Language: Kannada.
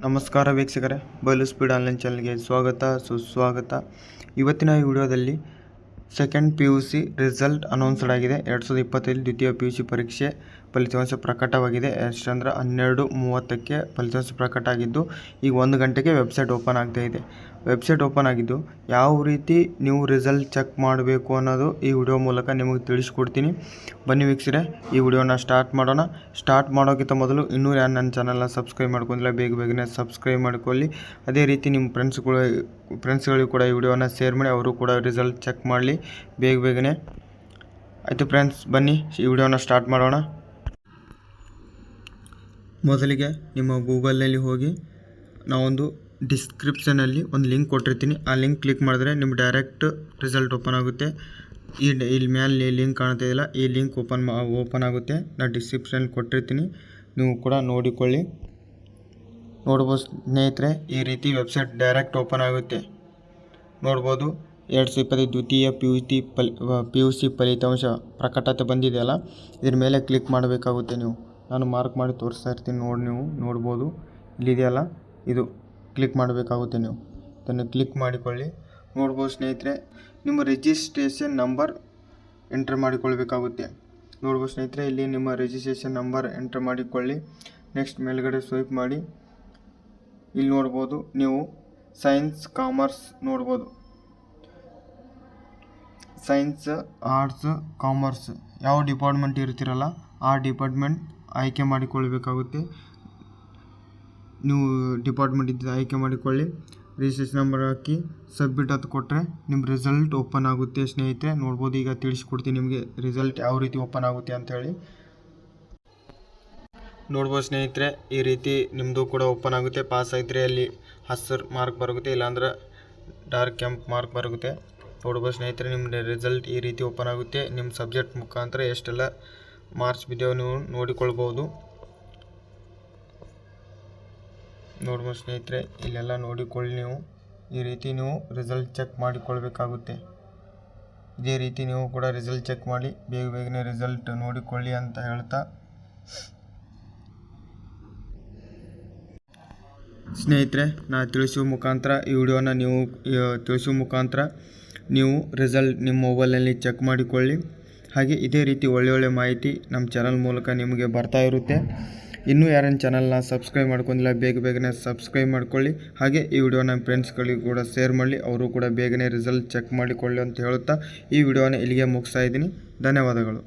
ನಮಸ್ಕಾರ ವೀಕ್ಷಕರೇ, ಬಯಲು ಸ್ಪೀಡ್ ಆನ್ಲೈನ್ ಚಾನಲ್ಗೆ ಸ್ವಾಗತ, ಸುಸ್ವಾಗತ. ಇವತ್ತಿನ ವಿಡಿಯೋದಲ್ಲಿ second P U C result announced ಆಗಿದೆ. ಎರಡು ಸಾವಿರದ ಇಪ್ಪತ್ತೈದು ದ್ವಿತೀಯ ಪಿ ಯು ಸಿ ಪರೀಕ್ಷೆ ಫಲಿತಾಂಶ ಪ್ರಕಟವಾಗಿದೆ. ಎಷ್ಟಂದ್ರೆ ಹನ್ನೆರಡು ಮೂವತ್ತಕ್ಕೆ ಫಲಿತಾಂಶ ಪ್ರಕಟ ಆಗಿದ್ದು, ಈಗ ಒಂದು ಗಂಟೆಗೆ ವೆಬ್ಸೈಟ್ ಓಪನ್ ಆಗ್ತಾ ಇದೆ. ವೆಬ್ಸೈಟ್ ಓಪನ್ ಆಗಿದ್ದು, ಯಾವ ರೀತಿ ನೀವು ರಿಸಲ್ಟ್ ಚೆಕ್ ಮಾಡಬೇಕು ಅನ್ನೋದು ಈ ವಿಡಿಯೋ ಮೂಲಕ ನಿಮಗೆ ತಿಳಿಸ್ಕೊಡ್ತೀನಿ. ಬನ್ನಿ ವೀಕ್ಷರೆ ಈ ವಿಡಿಯೋನ ಸ್ಟಾರ್ಟ್ ಮಾಡೋಣ. ಸ್ಟಾರ್ಟ್ ಮಾಡೋಕ್ಕಿಂತ ಮೊದಲು ಇನ್ನೂ ಯಾರು ನನ್ನ ಚಾನಲ್ನ ಸಬ್ಸ್ಕ್ರೈಬ್ ಮಾಡ್ಕೊಂಡಿಲ್ಲ, ಬೇಗ ಬೇಗನೆ ಸಬ್ಸ್ಕ್ರೈಬ್ ಮಾಡ್ಕೊಳ್ಳಿ. ಅದೇ ರೀತಿ ನಿಮ್ಮ ಫ್ರೆಂಡ್ಸ್ಗಳು ಫ್ರೆಂಡ್ಸ್ಗಳಿಗೂ ಕೂಡ ಈ ವಿಡಿಯೋನ ಶೇರ್ ಮಾಡಿ, ಅವರು ಕೂಡ ರಿಸಲ್ಟ್ ಚೆಕ್ ಮಾಡಲಿ, ಬೇಗ ಬೇಗನೆ. ಆಯಿತು ಫ್ರೆಂಡ್ಸ್, ಬನ್ನಿ ಈ ವಿಡಿಯೋನ ಸ್ಟಾರ್ಟ್ ಮಾಡೋಣ. ಮೊದಲಿಗೆ ನಿಮ್ಮ ಗೂಗಲ್ನಲ್ಲಿ ಹೋಗಿ ನಾವೊಂದು ಡಿಸ್ಕ್ರಿಪ್ಷನಲ್ಲಿ ಒಂದು ಲಿಂಕ್ ಕೊಟ್ಟಿರ್ತೀನಿ. ಆ ಲಿಂಕ್ ಕ್ಲಿಕ್ ಮಾಡಿದ್ರೆ ನಿಮ್ಮ ಡೈರೆಕ್ಟ್ ರಿಸಲ್ಟ್ ಓಪನ್ ಆಗುತ್ತೆ. ಈ ಇಲ್ಲಿ ಮೇಲೆ ಲಿಂಕ್ ಕಾಣ್ತಾ ಇಲ್ಲ ಈ ಲಿಂಕ್ ಓಪನ್ ಓಪನ್ ಆಗುತ್ತೆ. ನಾನು ಡಿಸ್ಕ್ರಿಪ್ಷನ್ ಕೊಟ್ಟಿರ್ತೀನಿ. ನೀವು ಕೂಡ ನೋಡಿಕೊಳ್ಳಿ. ನೋಡ್ಬೋದು ಸ್ನೇಹಿತರೆ, ಈ ರೀತಿ ವೆಬ್ಸೈಟ್ ಡೈರೆಕ್ಟ್ ಓಪನ್ ಆಗುತ್ತೆ. ನೋಡ್ಬೋದು, ಎರಡು ಸಾವಿರದ ಇಪ್ಪತ್ತೈದು ದ್ವಿತೀಯ ಪಿ ಯು ಟಿ ಪಲ್ ಪಿ ಯು ಸಿ ಫಲಿತಾಂಶ ಪ್ರಕಟತೆ ಬಂದಿದೆಯಲ್ಲ, ಇದ್ರ ಮೇಲೆ ಕ್ಲಿಕ್ ಮಾಡಬೇಕಾಗುತ್ತೆ ನೀವು. ನಾನು ಮಾರ್ಕ್ ಮಾಡಿ ತೋರಿಸ್ತಾ ಇರ್ತೀನಿ, ನೋಡಿ ನೀವು, ನೋಡ್ಬೋದು. ಇಲ್ಲಿದೆಯಲ್ಲ? ಇದು ಕ್ಲಿಕ್ ಮಾಡಬೇಕಾಗುತ್ತೆ ನೀವು. ಇದನ್ನು ಕ್ಲಿಕ್ ಮಾಡಿಕೊಳ್ಳಿ. ನೋಡ್ಬೋದು ಸ್ನೇಹಿತರೆ, ನಿಮ್ಮ ರಿಜಿಸ್ಟ್ರೇಷನ್ ನಂಬರ್ ಎಂಟ್ರ್ ಮಾಡಿಕೊಳ್ಬೇಕಾಗುತ್ತೆ. ನೋಡ್ಬೋದು ಸ್ನೇಹಿತರೆ, ಇಲ್ಲಿ ನಿಮ್ಮ ರಿಜಿಸ್ಟ್ರೇಷನ್ ನಂಬರ್ ಎಂಟ್ರ್ ಮಾಡಿಕೊಳ್ಳಿ. ನೆಕ್ಸ್ಟ್ ಮೇಲ್ಗಡೆ ಸ್ವೈಪ್ ಮಾಡಿ. ಇಲ್ಲಿ ನೋಡ್ಬೋದು, ನೀವು ಸೈನ್ಸ್ ಕಾಮರ್ಸ್ ನೋಡ್ಬೋದು. ಸೈನ್ಸ್ ಆರ್ಟ್ಸ್ ಕಾಮರ್ಸ್ ಯಾವ ಡಿಪಾರ್ಟ್ಮೆಂಟ್ ಇರ್ತೀರಲ್ಲ, ಆ ಡಿಪಾರ್ಟ್ಮೆಂಟ್ ಆಯ್ಕೆ ಮಾಡಿಕೊಳ್ಳಬೇಕಾಗುತ್ತೆ. ನೀವು ಡಿಪಾರ್ಟ್ಮೆಂಟ್ ಇದ್ದ ಆಯ್ಕೆ ಮಾಡಿಕೊಳ್ಳಿ. ರಿಜಿಸ್ಟ್ರೇಷನ್ ನಂಬರ್ ಹಾಕಿ ಸಬ್ಮಿಟ್ ಅಂತ ಕೊಟ್ಟರೆ ನಿಮ್ಮ ರಿಸಲ್ಟ್ ಓಪನ್ ಆಗುತ್ತೆ ಸ್ನೇಹಿತರೆ. ನೋಡ್ಬೋದು ಈಗ ತಿಳಿಸ್ಕೊಡ್ತೀನಿ ನಿಮಗೆ ರಿಸಲ್ಟ್ ಯಾವ ರೀತಿ ಓಪನ್ ಆಗುತ್ತೆ ಅಂತ ಹೇಳಿ. ನೋಡ್ಬೋದು ಸ್ನೇಹಿತರೆ, ಈ ರೀತಿ ನಿಮ್ಮದು ಕೂಡ ಓಪನ್ ಆಗುತ್ತೆ. ಪಾಸ್ ಆಗಿದ್ರೆ ಅಲ್ಲಿ ಹಸಿರು ಮಾರ್ಕ್ ಬರುತ್ತೆ, ಇಲ್ಲಾಂದ್ರೆ ಡಾರ್ಕ್ ಕೆಂಪ್ ಮಾರ್ಕ್ ಬರುತ್ತೆ. ನೋಡ್ಬೋದು ಸ್ನೇಹಿತರೆ ನಿಮ್ಮ ರಿಸಲ್ಟ್ ಈ ರೀತಿ ಓಪನ್ ಆಗುತ್ತೆ. ನಿಮ್ಮ ಸಬ್ಜೆಕ್ಟ್ ಮುಖಾಂತರ ಎಷ್ಟೆಲ್ಲ ಮಾರ್ಕ್ಸ್ ವಿಡಿಯೋ ನೀವು ನೋಡಿಕೊಳ್ಬೋದು. ನೋಡ್ಬೋದು ಸ್ನೇಹಿತರೆ, ಇಲ್ಲೆಲ್ಲ ನೋಡಿಕೊಳ್ಳಿ ನೀವು. ಈ ರೀತಿ ನೀವು ರಿಸಲ್ಟ್ ಚೆಕ್ ಮಾಡಿಕೊಳ್ಬೇಕಾಗುತ್ತೆ. ಇದೇ ರೀತಿ ನೀವು ಕೂಡ ರಿಸಲ್ಟ್ ಚೆಕ್ ಮಾಡಿ, ಬೇಗ ಬೇಗನೆ ರಿಸಲ್ಟ್ ನೋಡಿಕೊಳ್ಳಿ ಅಂತ ಹೇಳ್ತಾ. ಸ್ನೇಹಿತರೆ, ನಾ ತಿಳಿಸುವ ಮುಖಾಂತರ ಈ ವಿಡಿಯೋನ ನೀವು ತಿಳಿಸುವ ಮುಖಾಂತರ ನೀವು ರಿಸಲ್ಟ್ ನಿಮ್ಮ ಮೊಬೈಲಲ್ಲಿ ಚೆಕ್ ಮಾಡಿಕೊಳ್ಳಿ. ಹಾಗೆ ಇದೇ ರೀತಿ ಒಳ್ಳೆ ಒಳ್ಳೆ ಮಾಹಿತಿ ನಮ್ಮ ಚಾನಲ್ ಮೂಲಕ ನಿಮಗೆ ಬರ್ತಾ ಇರುತ್ತೆ. ಇನ್ನೂ ಯಾರೇನು ಚಾನಲ್ನ ಸಬ್ಸ್ಕ್ರೈಬ್ ಮಾಡ್ಕೊಂಡಿಲ್ಲ, ಬೇಗ ಬೇಗನೆ ಸಬ್ಸ್ಕ್ರೈಬ್ ಮಾಡ್ಕೊಳ್ಳಿ. ಹಾಗೆ ಈ ವಿಡಿಯೋ ನಮ್ಮ ಫ್ರೆಂಡ್ಸ್ಗಳಿಗೆ ಕೂಡ ಶೇರ್ ಮಾಡಲಿ. ಅವರು ಕೂಡ ಬೇಗನೆ ರಿಸಲ್ಟ್ ಚೆಕ್ ಮಾಡಿಕೊಳ್ಳಿ ಅಂತ ಹೇಳುತ್ತಾ ಈ ವಿಡಿಯೋನ ಇಲ್ಲಿಗೆ ಮುಗಿಸ್ತಾ ಇದ್ದೀನಿ. ಧನ್ಯವಾದಗಳು.